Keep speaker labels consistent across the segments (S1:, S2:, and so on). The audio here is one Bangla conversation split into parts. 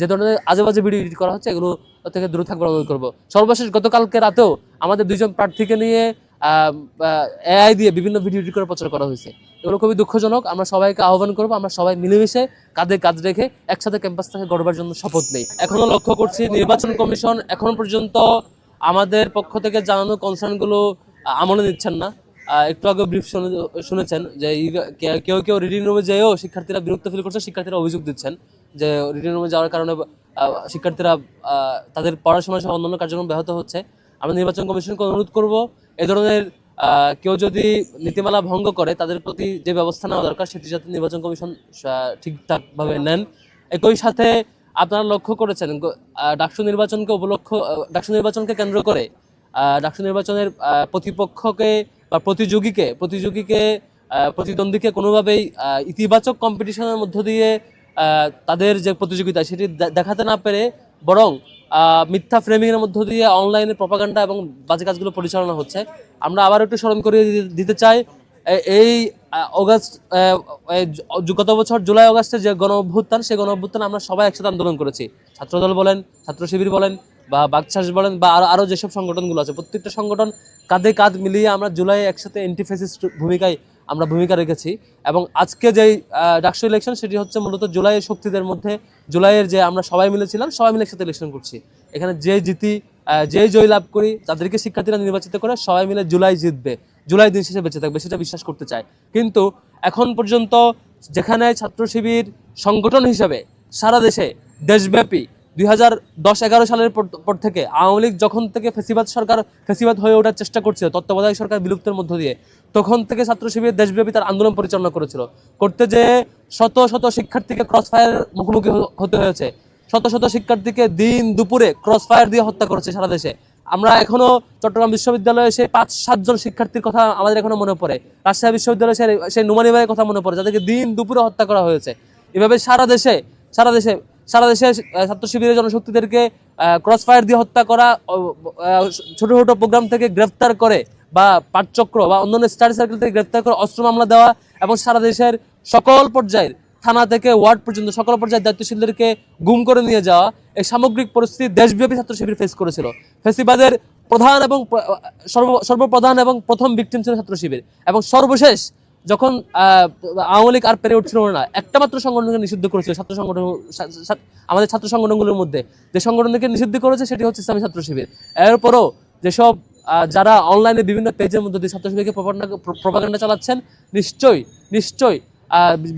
S1: যে ধরনের আজে বাজে ভিডিও এডিট করা হচ্ছে, এগুলো থেকে দূরে থাকবার অনুরোধ করব। সর্বশেষ, গতকালকে রাতেও আমাদের দুইজন প্রার্থীকে নিয়ে এআই দিয়ে বিভিন্ন ভিডিও এডিট করে প্রচার করা হয়েছে। এগুলো খুবই দুঃখজনক। আমরা সবাইকে আহ্বান করব, আমরা সবাই মিলেমিশে কাঁধে কাজ রেখে একসাথে ক্যাম্পাস থেকে গড়বার জন্য শপথ নেই। এখনও লক্ষ্য করছি, নির্বাচন কমিশন এখনও পর্যন্ত আমাদের পক্ষ থেকে জানানো কনসার্নগুলো আমলে নিচ্ছেন না। একটু আগে ব্রিফ শুনেছেন যে কেউ কেউ রিডিং রুমে যেয়েও শিক্ষার্থীরা বিরক্ত ফিল করছে, শিক্ষার্থীরা অভিযোগ দিচ্ছেন যে রিডিং রুমে যাওয়ার কারণে শিক্ষার্থীরা তাদের পড়াশোনা সহ অন্যান্য কার্যক্রম ব্যাহত হচ্ছে। আমরা নির্বাচন কমিশনকে অনুরোধ করব, এ ধরনের কেউ যদি নীতিমালা ভঙ্গ করে, তাদের প্রতি যে ব্যবস্থা নেওয়া দরকার, সেটি যাতে নির্বাচন কমিশন ঠিকঠাকভাবে নেন। একই সাথে আপনারা লক্ষ্য করেছেন ডাকসু নির্বাচনকে উপলক্ষ ডাকসু নির্বাচনকে কেন্দ্র করে ডাকসু নির্বাচনের প্রতিপক্ষকে বা প্রতিযোগীকে প্রতিযোগীকে প্রতিদ্বন্দ্বীকে কোনোভাবেই ইতিবাচক কম্পিটিশনের মধ্য দিয়ে তাদের যে প্রতিযোগিতা, সেটি দেখাতে না পেরে বরং মিথ্যা ফ্রেমিংয়ের মধ্য দিয়ে অনলাইনে প্রপাগান্ডা এবং বাজে কাজগুলো পরিচালনা হচ্ছে। আমরা আবার একটু স্মরণ করিয়ে দিতে চাই এই অগাস্ট গত বছর জুলাই অগাস্টে যে গণ অভ্যুত্থান সেই গণ অভ্যুত্থানে আমরা সবাই একসাথে আন্দোলন করেছি। ছাত্রদল বলেন ছাত্র শিবির বলেন বা বাকচাষ বলেন বা আরও আরও যেসব সংগঠনগুলো আছে, প্রত্যেকটা সংগঠন কাঁধে কাঁধ মিলিয়ে আমরা জুলাই একসাথে এন্টিফেসিস্ট ভূমিকায় আমরা ভূমিকা রেখেছি এবং আজকে যেই ডাকসু ইলেকশন সেটি হচ্ছে মূলত জুলাইয়ের শক্তিদের মধ্যে, জুলাইয়ের যে আমরা সবাই মিলে ছিলাম সবাই মিলে একসাথে ইলেকশন করছি। এখানে যে জিতি যে জয় লাভ করি, তাদেরকে শিক্ষার্থীরা নির্বাচিত করে সবাই মিলে জুলাই জিতবে, জুলাই দিন শেষে বেঁচে থাকবে, সেটা বিশ্বাস করতে চায়। কিন্তু এখন পর্যন্ত যেখানে ছাত্র শিবির সংগঠন হিসাবে সারা দেশে দেশব্যাপী দুই সালের পর- থেকে আওয়ামী লীগ যখন থেকে ফেসিবাদ সরকার ফেসিবাদ হয়ে ওঠার চেষ্টা করছিল, তত্ত্বাবধায়ক সরকার বিলুপ্তের মধ্য দিয়ে, তখন থেকে ছাত্র শিবির দেশব্যাপী তার আন্দোলন পরিচালনা করেছিল। করতে যে শত শত শিক্ষার্থীকে ক্রস ফায়ার মুখোমুখি হতে হয়েছে, শত শত শিক্ষার্থীকে দিন দুপুরে ক্রস ফায়ার দিয়ে হত্যা করেছে সারা দেশে। আমরা এখনও চট্টগ্রাম বিশ্ববিদ্যালয়ে সেই পাঁচ, সাতজন শিক্ষার্থীর কথা আমাদের এখনও মনে পড়ে। রাজশাহী বিশ্ববিদ্যালয়ে সেই সেই নুমানি ভাইয়ের কথা মনে পড়ে, যাদেরকে দিন দুপুরে হত্যা করা হয়েছে। এভাবে সারা দেশে সারা দেশে সারা দেশে ছাত্র শিবিরের জনশক্তিদেরকে ক্রস ফায়ার দিয়ে হত্যা করা ছোট ছোট প্রোগ্রাম থেকে গ্রেফতার করে বা পাঠচক্র বা অন্যান্য স্টাডি সার্কেল থেকে গ্রেফতার করে অস্ত্র মামলা দেওয়া এবং সারা দেশের সকল পর্যায়ের থানা থেকে ওয়ার্ড পর্যন্ত সকল পর্যায়ের দায়িত্বশীলদেরকে গুম করে নিয়ে যাওয়া এই সামগ্রিক পরিস্থিতি দেশব্যাপী ছাত্র শিবির ফেস করেছিল। ফেসিবাদের প্রধান এবং সর্ব, সর্বপ্রধান এবং প্রথম ভিকটিম ছিল ছাত্র শিবির এবং সর্বশেষ যখন আওয়ামী লীগ আর পেরে উঠছিল না, একটা মাত্র সংগঠনকে নিষিদ্ধ করেছিল ছাত্র সংগঠন আমাদের ছাত্র সংগঠনগুলোর মধ্যে। যে সংগঠনকে নিষিদ্ধ করেছে সেটি হচ্ছে ইসলামী ছাত্র শিবির। এরপরও যেসব যারা অনলাইনে বিভিন্ন পেজের মধ্যে দিয়ে ছাত্র শিবিরকে প্রপাগান্ডা চালাচ্ছেন, নিশ্চয়ই নিশ্চয়ই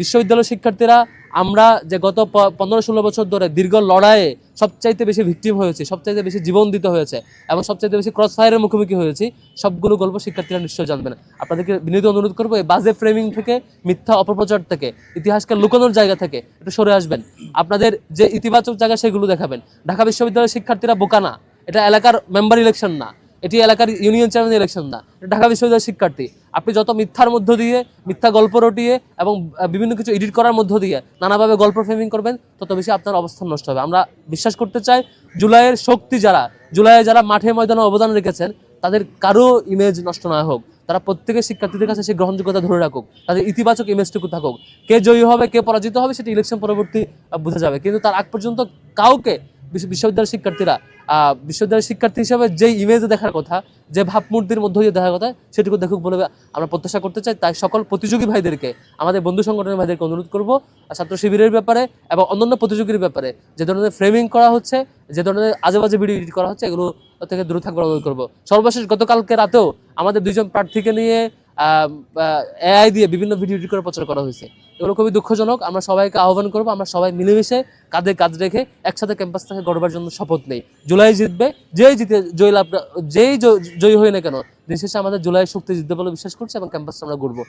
S1: বিশ্ববিদ্যালয় শিক্ষার্থীরা আমরা যে গত পনেরো ষোলো বছর ধরে দীর্ঘ লড়াইয়ে সবচাইতে বেশি ভিকটিম হয়েছে, সবচাইতে বেশি জীবন দিতে হয়েছে এবং সবচাইতে বেশি ক্রস ফায়ারের মুখোমুখি হয়েছি, সবগুলো গল্প শিক্ষার্থীরা নিশ্চয়ই জানবেন আপনাদেরকে বিনীত অনুরোধ করব, এই বাজে ফ্রেমিং থেকে, মিথ্যা অপপ্রচার থেকে, ইতিহাসকে লুকানোর জায়গা থেকে একটু সরে আসবেন। আপনাদের যে ইতিবাচক জায়গা সেগুলো দেখাবেন। ঢাকা বিশ্ববিদ্যালয়ের শিক্ষার্থীরা বোকা না, এটা এলাকার মেম্বার ইলেকশন না। এটি এলাকার ইউনিয়ন চেয়ারম্যান ইলেকশন না। ঢাকা বিশ্ববিদ্যালয়ের শিক্ষার্থী। আপনি যত মিথ্যার মধ্য দিয়ে, মিথ্যা গল্প রটিয়ে এবং বিভিন্ন কিছু এডিট করার মধ্য দিয়ে নানাভাবে গল্প ফ্রেমিং করবেন, তত বেশি আপনার অবস্থান নষ্ট হবে। আমরা বিশ্বাস করতে চাই, জুলাইয়ের শক্তি যারা, জুলাইয়ে যারা মাঠে ময়দানে অবদান রেখেছেন, তাদের কারও ইমেজ নষ্ট না হোক। তারা প্রত্যেকের শিক্ষার্থীদের কাছে সেই গ্রহণযোগ্যতা ধরে রাখুক। তাদের ইতিবাচক ইমেজটুকু থাকুক। কে জয়ী হবে, কে পরাজিত হবে, সেটি ইলেকশন পরবর্তী বোঝা যাবে। কিন্তু তার আগ পর্যন্ত কাউকে বিশ্ববিদ্যালয়ের শিক্ষার্থীরা বিশ্ববিদ্যালয়ের শিক্ষার্থী হিসেবে যেই ইমেজে দেখার কথা, যে ভাবমূর্তির মধ্য দিয়ে দেখার কথা, সেটুকু দেখুক বলে আমরা প্রত্যাশা করতে চাই। তাই সকল প্রতিযোগী ভাইদেরকে, আমাদের বন্ধু সংগঠনের ভাইদেরকে অনুরোধ করব ছাত্র শিবিরের ব্যাপারে এবং অন্যান্য প্রতিযোগীর ব্যাপারে যে ধরনের ফ্রেমিং করা হচ্ছে, যে ধরনের আজে বাজে ভিডিও এডিট করা হচ্ছে, এগুলো থেকে দূরে থাকবার অনুরোধ করব। সর্বশেষ গতকালকে রাতেও আমাদের দুইজন প্রার্থীকে নিয়ে এআই দিয়ে বিভিন্ন ভিডিও এডিট করে প্রচার করা হয়েছে। এগুলো খুবই দুঃখজনক। আমরা সবাইকে আহ্বান করব, আমরা সবাই মিলেমিশে কাঁধে কাজ রেখে একসাথে ক্যাম্পাস থেকে গড়বার জন্য শপথ নেই। জুলাই জিতবে, যেই জিতে জয় লাভ যেই জয়ী হই না কেন দেশে শেষে আমাদের জুলাই শক্তি জিতবে বলে বিশ্বাস করছে এবং ক্যাম্পাসটা আমরা ঘুরবো